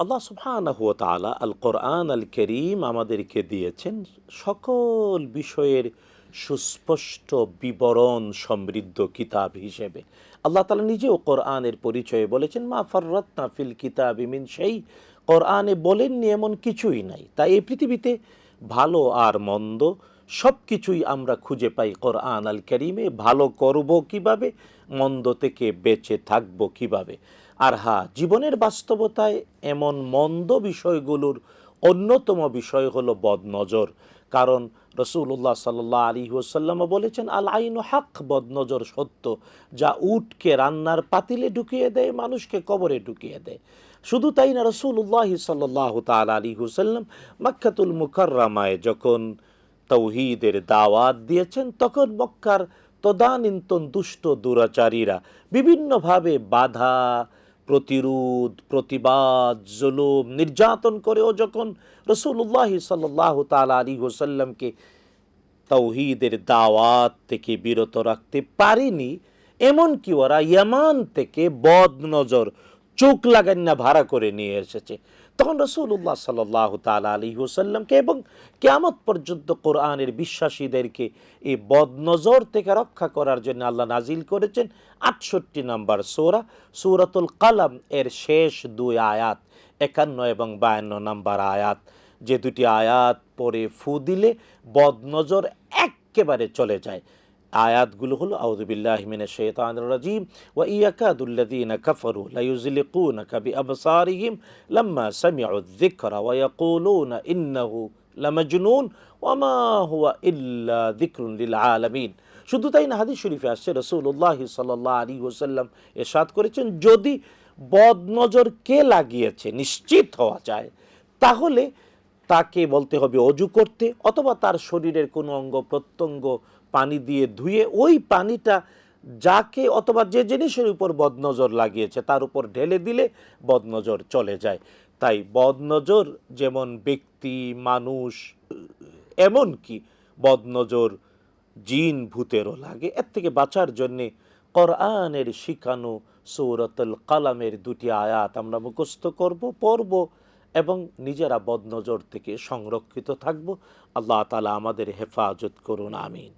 আল্লাহ সুবহানাহু ওয়া তাআলা আল কোরআন আল করিম আমাদেরকে দিয়েছেন সকল বিষয়ের সুস্পষ্ট বিবরণ সমৃদ্ধ কিতাব হিসেবে। আল্লাহ তালা নিজেও কোরআনের পরিচয়ে বলেছেন, মা ফাররাতনা ফিল কিতাব ইমিন সেই কোরআনে বলেননি এমন কিছুই নাই। তাই এই পৃথিবীতে ভালো আর মন্দ সব কিছুই আমরা খুঁজে পাই কোরআন আল করিমে ভালো করব কীভাবে? মন্দ থেকে বেঁচে থাকব কীভাবে? আর হ্যাঁ জীবনের বাস্তবতায় এমন মন্দ বিষয়গুলোর অন্যতম বিষয় হলো বদনজর। কারণ রসুল্লাহ সাল্লাহ আলী ওসাল্লামও বলেছেন, আল আইন হাক বদনজর সত্য। যা উটকে রান্নার পাতিলে ঢুকিয়ে দেয়, মানুষকে কবরে ঢুকিয়ে দেয়। শুধু তাই না রসুল্লাহ সাল্লাহ তাল আলী হুসাল্লাম মাক্কাতুল মুকাররামায় যখন তৌহিদের দাওয়াত দিয়েছেন, তখন মক্কার তদানীন্তন দুষ্ট দুরাচারীরা বিভিন্নভাবে বাধা প্রতিরোধ, প্রতিবাদ, জুলুম, নির্যাতন করেও যখন রসুল্লাহ সাল্লাহ তাল আলী হোসাল্লামকে তৌহিদের দাওয়াত থেকে বিরত রাখতে পারেনি, এমনকি ওরা ইয়ামান থেকে বদ নজর চোখ লাগান না ভাড়া করে নিয়ে এসেছে। তখন রসুল্লাহ সাল্লাহ তাল আলী হুসাল্লামকে এবং কেয়ামত পর্যন্ত কোরআনের বিশ্বাসীদেরকে এই বদনজর থেকে রক্ষা করার জন্য আল্লাহ নাজিল করেছেন আটষট্টি নম্বর সৌরা, সৌরাতুল কালাম এর শেষ দুই আয়াত, একান্ন এবং বায়ান্ন নম্বর আয়াত। যে দুটি আয়াত পরে ফু দিলে বদনজর একেবারে চলে যায়। আয়াতগুলো হলো আউযুবিল্লাহ মিনাশ শাইতানির রাজিম, ওয়া ইয়াকাদুল্লাযীনা কাফারু লায়ুযলিকুনাকা বিআবসারিহিম, লাম্মা সামি'ু যিকরা, ওয়া ইয়াকুলুনা ইন্নাহু লামাজনুন, ওয়া মা হুয়া ইল্লা যিকরুন লিল আলামিন। শুধু তাই না, হাদিস শরীফে আসছে, রাসূলুল্লাহ সাল্লাল্লাহু আলাইহি ওয়াসাল্লাম ইরশাদ করেছেন, যদি বদনজর কে লাগিয়েছে, নিশ্চিত হওয়া যায়, তাহলে তাকে বলতে হবে অজু করতে, অথবা তার শরীরের কোনো অঙ্গ প্রত্যঙ্গ পানি দিয়ে ধুয়ে ওই পানিটা যাকে অথবা যে জিনিসের উপর বদনজর লাগিয়েছে, তার উপর ঢেলে দিলে বদনজর চলে যায়। তাই বদনজর যেমন ব্যক্তি, মানুষ এমন কি বদনজর জিন ভূতেরও লাগে। এর থেকে বাঁচার জন্যে কোরআনের শিখানো সৌরতুল কালামের দুটি আয়াত আমরা মুখস্থ করব, পড়ব এবং নিজেরা বদনজর থেকে সংরক্ষিত থাকব। আল্লাহ তালা আমাদের হেফাজত করুন, আমিন।